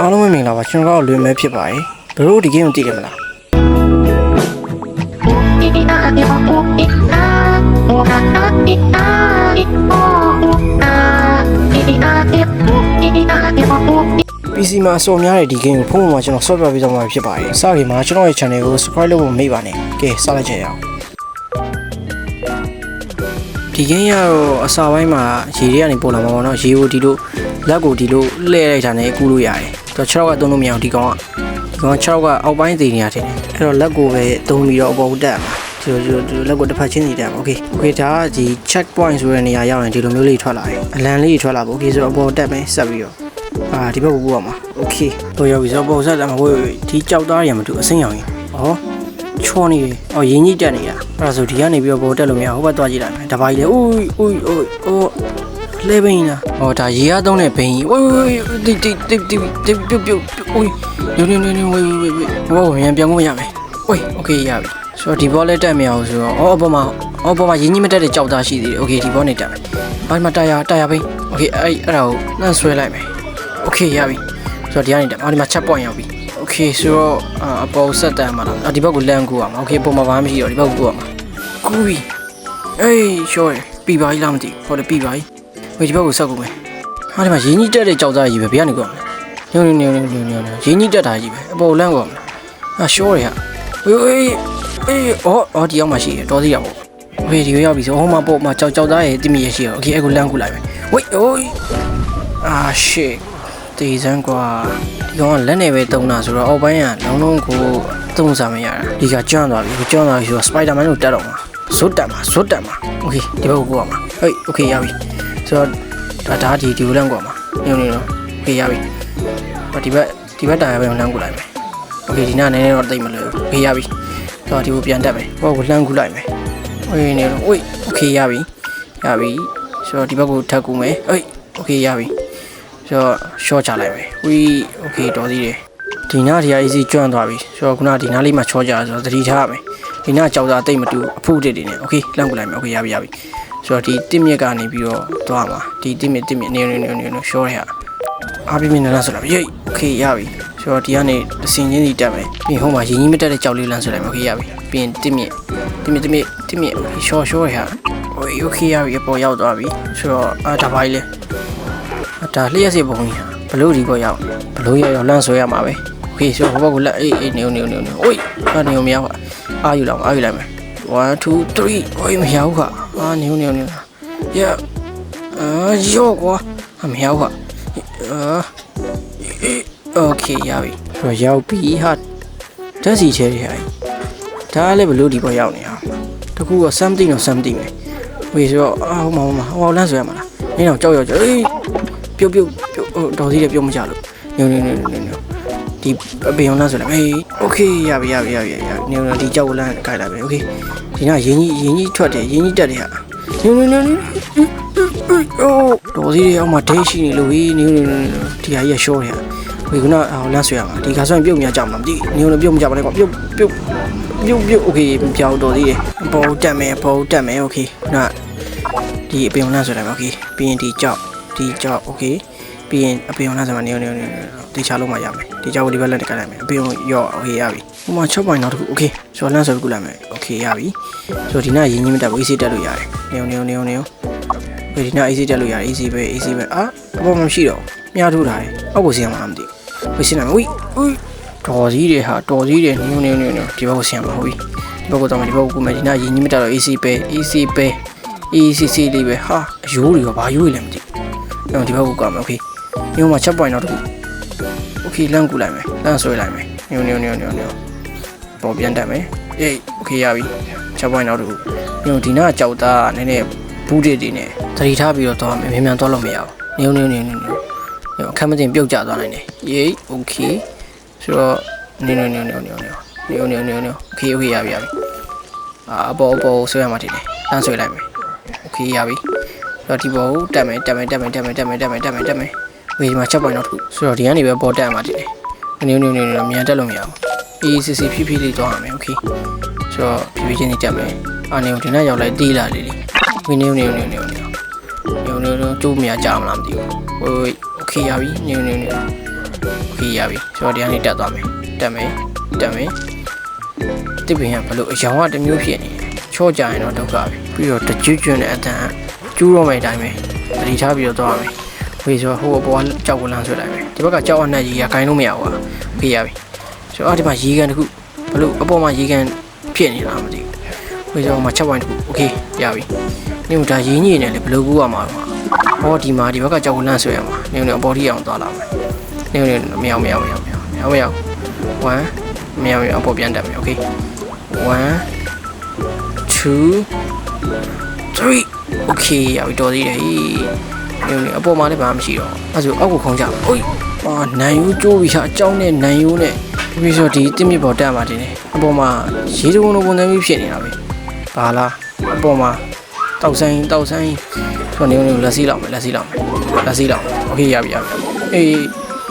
အားလုံးပဲမင်္ဂလာပါကျွန်တော်ကတော့လွင်မဲဖြစ်ပါတယ်ဘယ်လိုဒီ game ကိုသိတယ်မလား PC မှာအစောများတဲ့ဒီ game ကိုဖုန်းပေါ်မှာကျွန်တော်ဆော့ပြပေးသွားမှာဖြစ်ပါတယ်စခင်မှာကျွန်တော်ရဲ့ channel ကို subscribe လုပ်ဖို့မမေ့ပါနဲ့ကဲစလိုက်ကြရအောင် ဒီ game ရတော့အစာပိုင်းမှာရေတွေကနေပေါ်လာမှာပေါ့နော်ရေကိုဒီလိုလက်ကိုဒီလိုလှည့်လိုက်တာနဲ့ကူးလို့ရတယ်တော့6ရောက်ကသုံးလို့မရအောင်ဒီကောင်ကဒီကောင်6ရောက်ကအောက်ပိုင်းသေးနေရတယ်အဲ့တော့လက်ကိုပဲသုံးပြီးတော့အပေါ်တက်မှာဒီလိုဒီလိုဒီလိုလက်ကိုတစ်ဖက်ချင်းစီတက်မှာโอเคโอเคဒါကဒီ check point ဆိုတဲ့နေရာရောက်ရင်ဒီလိုမျိုးလေးထွက်လာတယ်အလံလေးထွက်လာပေါ့โอเคဆိုတော့အပေါ်တက်မယ်ဆက်ပြီးတော့ အာဒီဘက်ကိုပို့ရမှာโอเคတော့ရောက်ပြီဆိုတော့ပုံဆက်လာမှာဝေးဝေးဒီကြောက်သားရမတူအစင်းရောင်ရင်ဩ ချောနေတယ်ဩရင်းကြီးတက်နေတာအဲ့ဒါဆိုဒီကနေပြီးတော့ဘောတက်လို့မရဟိုဘက်သွားကြည့်လိုက်မယ်တပိုင်လေဦးဦးဦးဩလဲဘင်းလားဩဒါရေအားသုံးတဲ့ဘင်းကြီးဝေးဝေးတိတိတိတိတိပြုတ်ပြုတ်ဦးညနေနေနေဝေးဝေးဝေးဘောပြန်ပြန်ကိုရမယ်ဝေးโอเคရပြီဆိုတော့ဒီဘောလည်းတက်မရအောင်ဆိုတော့ဩအပေါ်မှာဩအပေါ်မှာရင်းကြီးမတက်တဲ့ကြောက်သားရှိသေးတယ်โอเคဒီဘောနဲ့တက်မယ်ဘာမှတာယာတာယာဘင်းโอเคအဲ့အဲ့ဒါကိုနှမ်းဆွဲလိုက်မယ် โอเคရပြီဆိုတော့ဒီကနေတက်အော်ဒီမှာ chat point ရောက်ပြီ โอเคဆိုတော့အာအပေါ်ဆက်တန်မှာလားအော်ဒီဘက်ကိုလမ်းကူရမှာโอเคပုံမှာဘာမှမရှိတော့ဒီဘက်ကိုကူရမှာကူပြီအေးရှော့ပြီပါကြီးလားမသိဘူးဟောတယ်ပြီပါကြီးဝေးဒီဘက်ကိုဆက်ကူမယ်ဟာဒီမှာရင်းကြီးတက်တဲ့ကြောက်သားကြီးပဲဘယ်ကနေကူရမလဲညိုညိုညိုညိုညိုညိုရင်းကြီးတက်တာကြီးပဲအပေါ်လမ်းကူရမလားအာရှော့ရဟေးအေးအေးအော်အော်ဒီရောက်မှရှိရတော်သေးရပေါ့โอเคဒီကိုရောက်ပြီဆိုဟိုမှာပေါ့မှာကြောက်ကြောက်သားရဲ့တိမိရရှိရโอเคအခုလမ်းကူလိုက်မယ်ဝေးအိုးအာ shit တေးစမ်းကွာဒီကောင်ကလက်နဲ့ပဲတုံးတာဆိုတော့အောက်ပိုင်းကလုံးလုံးကိုတုံးစားမရတာဒီကကျွမ်းသွားပြီကျွမ်းသွားပြီဆိုတော့စပိုက်ဒါမန်ကိုတက်တော့မှာဇွတ်တက်မှာဇွတ်တက်မှာโอเคဒီဘက်ကိုပို့ရမှာဟေးโอเคရပြီဆိုတော့ဒါဒါဒီဒီကိုလမ်းကွာမှာညုံနေတော့โอเคရပြီဟောဒီဘက်ဒီဘက်တာရပဲလမ်းကူလိုက်မယ်โอเคဒီနားနည်းနည်းတော့တိတ်မလို့โอเคရပြီဆိုတော့ဒီကိုပြန်တက်မယ်ဟောကိုလမ်းကူလိုက်မယ်ဟေးနေတော့ဝေးโอเคရပြီရပြီဆိုတော့ဒီဘက်ကိုထပ်ကူမယ်ဟေးโอเคရပြီ ဆို တော့ short ချလိုက်မယ်ဝီး okay တော်သေးတယ်ဒီနားဒီဟာ easy ကျွမ်းသွားပြီဆိုတော့ခုနကဒီနားလေးမှာချောကြဆိုတော့သတိထားရမယ်ဒီနားကြောက်တာတိတ်မတူအဖို့တစ်တွေနဲ့ okay လန့်ကိုလိုက်မယ် okay ရပြီရပြီဆိုတော့ဒီတစ်မြက်ကနေပြီးတော့သွားမှာဒီတစ်မြက်တစ်မြက်နေနေနေနေနေ short ရအားပြင်းပြင်းနဲ့လန့်ဆိုတော့ရေး okay ရပြီဆိုတော့ဒီကနေအစင်ချင်းစီတက်မယ်ပြီးဟိုမှာရင်ကြီးမတက်တဲ့ကြောက်လေးလန့်ဆိုလိုက်မယ် okay ရပြီပြီးရင်တစ်မြက်တစ်မြက်တစ်မြက်တစ်မြက် short short ရ okay okay ရပြီအပေါ်ရောက်သွားပြီဆိုတော့အာဒါပါကြီးလေ ဒါလျှက်စီပုံကြီးဘလို့ဒီပေါ်ရောက်ဘလို့ရောက်ရောက်လန့်ဆွဲရမှာပဲโอเคဆိုတော့ဟိုဘက်ကလက်အေးအေးနေနေနေနေအိုးအာနေမရဘူးအာယူလောက်အာယူလိုက်မယ်1 2 3အိုးမရဘူးခအာနေနေနေရအာယောကွာမရဘူးခအာโอเคရပြီဆိုတော့ရောက်ပြီဟာတက်စီချဲရဟိုင်ဒါလည်းဘလို့ဒီပေါ်ရောက်နေတာတကူက something တော့ something ပဲဝေဆိုတော့အာဟိုမှာဟိုမှာဟိုလန့်ဆွဲရမှာလားနင်းတော့ကြောက်ရောက်ကြောက်အေး ပြုတ်ပြုတ်ပြုတ်ဟိုတော်သေးတယ်ပြုတ်မကြလို့ညုံညုံညုံညုံညုံဒီအပင်အောင်လားဆိုလည်းအေးโอเคရပြီရပြီရပြီရညုံညုံဒီကြောက်လန်းကြိုက်လာပြီโอเคဒီကရင်းကြီးရင်းကြီးထွက်တယ်ရင်းကြီးတက်တယ်ဟာညုံညုံညုံညုံအိုးတော်သေးတယ်အောက်မှာဒိတ်ရှိနေလို့ဟေးညုံညုံညုံဒီဟာကြီးရှော့တယ်ဟာဝေကနာအောင်လန်းဆွဲရမှာဒီကဆိုရင်ပြုတ်မြကြမှာမသိညုံညုံပြုတ်မကြပါနဲ့ကွာပြုတ်ပြုတ်ပြုတ်ပြုတ်โอเคပြောင်းတော်သေးတယ်ပေါ်တက်မယ်ပေါ်တက်မယ်โอเคခုနဒီအပင်အောင်လန်းဆွဲလိုက်ပါโอเคပြီးရင်ဒီကြောက် ဒီကြောက် okay ပြီးရင်အပင်လားစမှာနေနေနေတေချာလုံးမှာရမယ်တေချာကိုဒီဘက်လက်တကလိုက်မယ်အပင်ရော့ okay ရပြီဟိုမှာ6 point နောက်တစ်ခု okay ကျော်လန့်ဆိုပြီးကုလိုက်မယ် okay ရပြီဆိုဒီနားရင်းကြီးမတက်ဘူး AC တက်လို့ရတယ်နေနေနေနေဘယ်ဒီနား AC တက်လို့ရတယ် AC ပဲ AC ပဲအာအပေါ်မှာရှိတော့မြားထိုးတာလေအောက်ကိုဆင်းရမှာမသိဘူးဝေးဆင်းလာဝီဝီတော်ကြီးတွေဟာတော်ကြီးတွေနေနေနေနေဒီဘက်ကိုဆင်းရမှာဟုတ်ပြီဒီဘက်ကိုတော့မဒီဘက်ကိုမယ်ဒီနားရင်းကြီးမတက်တော့ AC ပဲ AC ပဲ ACC လေးပဲဟာအယိုးတွေကဘာယိုးတွေလဲမသိ ဘူးဒီဘက်ကိုကမယ်โอเค ညို့မှာချက်ပွိုင်တော့တခုโอเคလမ်းကူလိုက်မယ်လမ်းဆွဲလိုက်မယ်ညို့ညို့ညို့ညို့ညို့ပေါ်ပြန်တက်မယ်အေးโอเคရပြီချက်ပွိုင်တော့တခုညို့ဒီနားကြောက်သားနည်းနည်းဘူးတစ်တွေနဲ့သတိထားပြီးတော့သွားမယ်မြန်မြန်သွားလို့မရဘူးညို့ညို့ညို့ညို့ညို့ညို့အခက်မတင်ပြုတ်ကျသွားနိုင်တယ်ယေးโอเคဆိုတော့ညို့ညို့ညို့ညို့ညို့ညို့ညို့ညို့ညို့ညို့โอเคโอเคရပြီရပြီအာအပေါ်အပေါ်ဆွဲရမှာတည်တယ်လမ်းဆွဲလိုက်မယ်โอเคရပြီဆို တော့ဒီပေါ်ကိုတက်မယ်တက်မယ်တက်မယ်တက်မယ်တက်မယ်တက်မယ်တက်မယ်တက်မယ် ဝေဒီမှာချက်ပွိုင်တော့တစ်ခုဆိုတော့ဒီကနေပဲပေါ်တက်မှာတည်တယ်။နင်းနင်းနင်းနင်းမြန်တက်လို့မရဘူး။ ACC ဖြည်းဖြည်းလေးသွားရမယ်โอเค။ဆိုတော့ဖြည်းဖြည်းချင်းကြီးတက်မယ်။အာနေကိုဒီနောက်ရောက်လိုက်တေးလာလေးလေး။ဝင်းနေနေနေနေနေ။ညုံနေနေကျိုးမြကြမလားမသိဘူး။ဟိုโอเคရပြီ။နင်းနင်းနင်းโอเค ရပြီဆိုတော့ဒီကနေတက်သွားမယ်တက်မယ်တက်မယ်တစ်ပင်ကဘလို့အယောင်ကတစ်မျိုးဖြစ်နေတယ်ချော့ကြရင်တော့ဒုက္ခပဲပြီးတော့တကျွတ်ကျွတ်နဲ့အတန် ကျူးတော့မယ်အတိုင်းပဲတတိထားပြီးတော့သွားမယ်ဝေးဆိုတော့ဟိုအပေါ်ကကြောက်ကိုလန်းဆွဲလိုက်မယ်ဒီဘက်ကကြောက်အနှက်ကြီးကခိုင်းလို့မရဘူးကွာဖေးရပြီဆိုတော့ဒီမှာရေကန်တစ်ခုဘလို့အပေါ်မှာရေကန်ဖြစ်နေတာမသိဘူးဝေးဆိုတော့မှာချက်ဝိုင်းတစ်ခုโอเคရပြီနေကဒါရင်းကြီးနေလေဘလို့ကူရမှာမှာဟောဒီမှာဒီဘက်ကကြောက်ကိုလန်းဆွဲရမှာနေနေအပေါ်ထိအောင်သွားလာမယ်နေနေမရမရမရမရမရမရ1မရမရအပေါ်ပြန်တက်မယ်โอเค1 2 3 okay ရပြီတော်သေးတယ်ဟေးညနေအပေါ်မှာလည်းဘာမှမရှိတော့အဲဆိုအောက်ကိုခုံကြပါအိုးအာနန်ယူကျိုးပြီးဟာအကြောင်းနဲ့နန်ယူနဲ့ပြီးဆိုဒီတစ်မြစ်ပေါ်တက်มาတင်တယ်အပေါ်မှာရေတကုံလိုပုံစံမျိုးဖြစ်နေတာပဲဘာလားအပေါ်မှာတောက်ဆိုင်တောက်ဆိုင်ဆိုနေနေလက်စီးလောက်မယ်လက်စီးလောက်မယ်လက်စီးလောက်โอเคရပြီရပြီအေး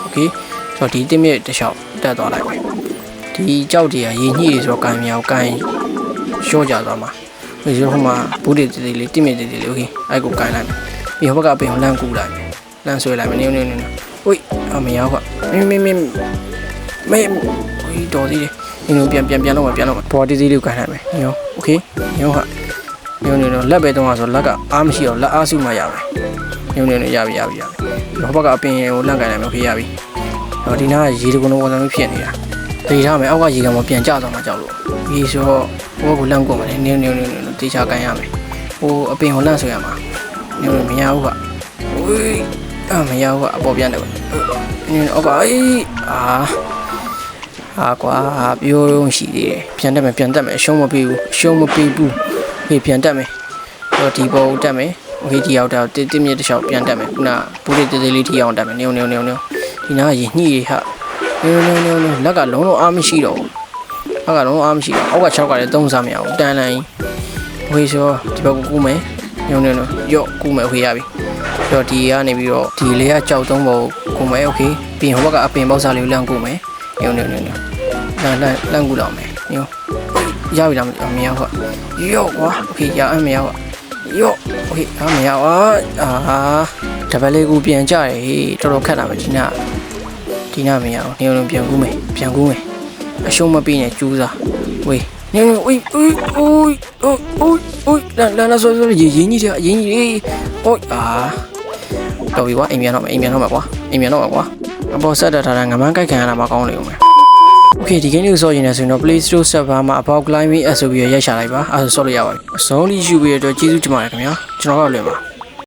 โอเคဆိုတော့ဒီတစ်မြစ်တစ်လျှောက်တက်သွားလိုက်မယ်ဒီကြောက်တွေကရေညှိတွေဆိုတော့ကံမြောက်ကံရှော့ကြသွားမှာ ဒီလိုဟိုမှာဘူးတွေတေးသေးလေးတိမြင့်တေးသေးလေးโอเคအဲ့ကိုကိုင်းလိုက်မယ်ပြီးဟိုဘက်ကပင်ကိုလမ်းကူလိုက်မယ်လမ်းဆွဲလိုက်မယ်နင်းနင်းနင်းဝိတ်အမရောက်ကမင်းမင်းမင်းမေးဝိတော်သေးတယ်နင်းပြန်ပြန်ပြန်တော့ပြန်တော့ဘော်တေးသေးလေးကိုကိုင်းလိုက်မယ်ညောโอเคညောဟာညောနေတော့လက်ပဲတော့ဆိုလက်ကအားမရှိတော့လက်အားစုမှရမယ်ညောနေနေရပြီရပြီရပြီဟိုဘက်ကအပင်ကိုလန့်ကိုင်းလိုက်မယ်โอเคရပြီဟောဒီနားကရေတကုံလုံးပုံစံမျိုးဖြစ်နေတာတည်ထားမယ်အောက်ကရေကံမပြန်ကြသွားမှကြောက်လို့ဒီဆိုတော့ ဟိုကလန့်ကုန်မယ်နင်းနင်းနင်းနင်းတေချာကန်ရမယ်ဟိုအပင်ကိုလန့်ဆိုရမှာနင်းလို့မရဘူးကဝေးအမရဘူးကအပေါ်ပြန်တယ်ကွနင်းအော်ပါအေးအာဟာကွာပြောရုံရှိသေးတယ်ပြန်တက်မယ်ပြန်တက်မယ်အရှုံးမပေးဘူးအရှုံးမပေးဘူးဟေးပြန်တက်မယ်တော့ဒီဘောတက်မယ်ဟေးဒီရောက်တော့တစ်တစ်မြစ်တစ်ချောင်းပြန်တက်မယ်ခုနဘူးလေးတေးသေးလေးထီအောင်တက်မယ်နင်းနင်းနင်းနင်းဒီနားရေညှိရေဟာနင်းနင်းနင်းနင်းလက်ကလုံးလုံးအားမရှိတော့ဘူး လက်ကလုံးလုံးအားမရှိတော့အောက်က6ကလည်းသုံးစားမရဘူးတန်လိုင်းဝေးဆိုဒီဘက်ကိုကူးမယ်ညုံနေတော့ရော့ကူးမယ်โอเคရပြီပြီးတော့ဒီကနေပြီးတော့ဒီလေးကကြောက်သုံးပေါ်ကူးမယ်โอเคပြီးရင်ဟိုဘက်ကအပင်ပေါက်စားလေးကိုလန့်ကူးမယ်ညုံနေနေနေလန့်လန့်လန့်ကူးတော့မယ်ညုံရပြီလားမရဘူးရော့ကွာโอเคရအမရဘူးရော့โอเคအမရပါအာတပတ်လေးကိုပြန်ကြတယ်ဟေးတော်တော်ခက်တာပဲဒီနာဒီနာမရဘူးညုံလုံးပြန်ကူးမယ်ပြန်ကူးမယ် အရှုံးမပေးနဲ့ကျူးစားဝေးညုံညုံဝေးဝေးအိုးအိုးအိုးအိုးလာလာလာဆိုဆိုရေရင်းကြီးတယ်ရင်းကြီးလေးအိုးအာတော်ပြီကွာအိမ်ပြန်တော့မယ်အိမ်ပြန်တော့မယ်ကွာအိမ်ပြန်တော့မယ်ကွာအပေါ်ဆက်တထားတာငမန်းကြိုက်ခံရတာမှကောင်းနေဦးမယ် Okay ဒီ game ကိုစောချင်တယ်ဆိုရင်တော့ Play Store server မှာ about climbing အဆိုပြီးရိုက်ရှာလိုက်ပါအဲဆိုဆော့လို့ရပါပြီအဆုံးထိယူပြီးရတဲ့အတွက်ကျေးဇူးတင်ပါတယ်ခင်ဗျာကျွန်တော်ကလွယ်ပါ